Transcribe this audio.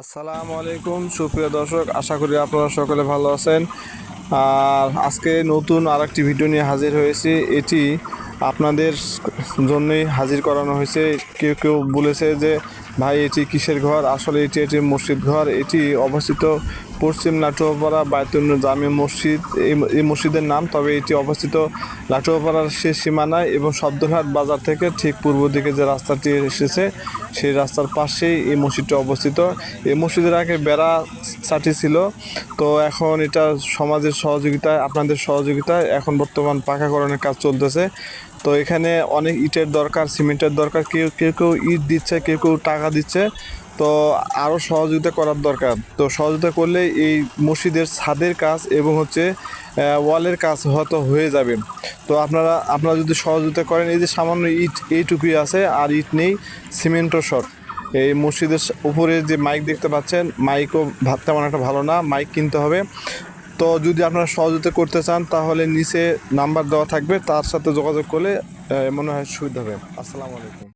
আসসালামু আলাইকুম সুপ্রিয় দর্শক, আশা করি আপনারা সকলে ভালো আছেন। আর আজকে নতুন আরেকটি ভিডিও নিয়ে হাজির হয়েছি। এটি আপনাদের জন্যই হাজির করানো হয়েছে। কেউ কেউ বলেছে যে, ভাই, এটি কিসের ঘর? আসলে এটি এটি মসজিদ ঘর। এটি অবস্থিত পশ্চিম লাটুয়াপাড়া বায়তুল জামে মসজিদ, এই মসজিদের নাম, তবে এটি অবস্থিত লাটুয়াপাড়ার শেষ সীমানায় এবং শব্দঘাট বাজার থেকে ঠিক পূর্ব দিকে যে রাস্তাটি এসেছে, সেই রাস্তার পাশেই এই মসজিদটি অবস্থিত। এই মসজিদের আগে বেড়া চাটি ছিল, তো এখন এটা সমাজের সহযোগিতায়, আপনাদের সহযোগিতায় এখন বর্তমান পাকাকরণের কাজ চলতেছে। তো এখানে অনেক ইটের দরকার, সিমেন্টের দরকার, কেউ কেউ কেউ ইট দিচ্ছে, কেউ কেউ টাকা দিচ্ছে। তো আরও সহযোগিতা করার দরকার। তো সহযোগিতা করলে এই মসজিদের ছাদের কাজ এবং হচ্ছে ওয়ালের কাজ হয়তো হয়ে যাবে। তো আপনারা আপনারা যদি সহযোগিতা করেন, এই যে সামান্য ইট, এইটুকুই আছে, আর ইট নেই, সিমেন্টও শর্ট এই মসজিদের উপরে যে মাইক দেখতে পাচ্ছেন, মাইকও তেমন একটা ভালো না, মাইক কিনতে হবে। তো যদি আপনারা সহযোগিতা করতে চান, তাহলে নিচে নাম্বার দেওয়া থাকবে, তার সাথে যোগাযোগ করলে মনে হয় সুবিধা হবে। আসসালামু আলাইকুম।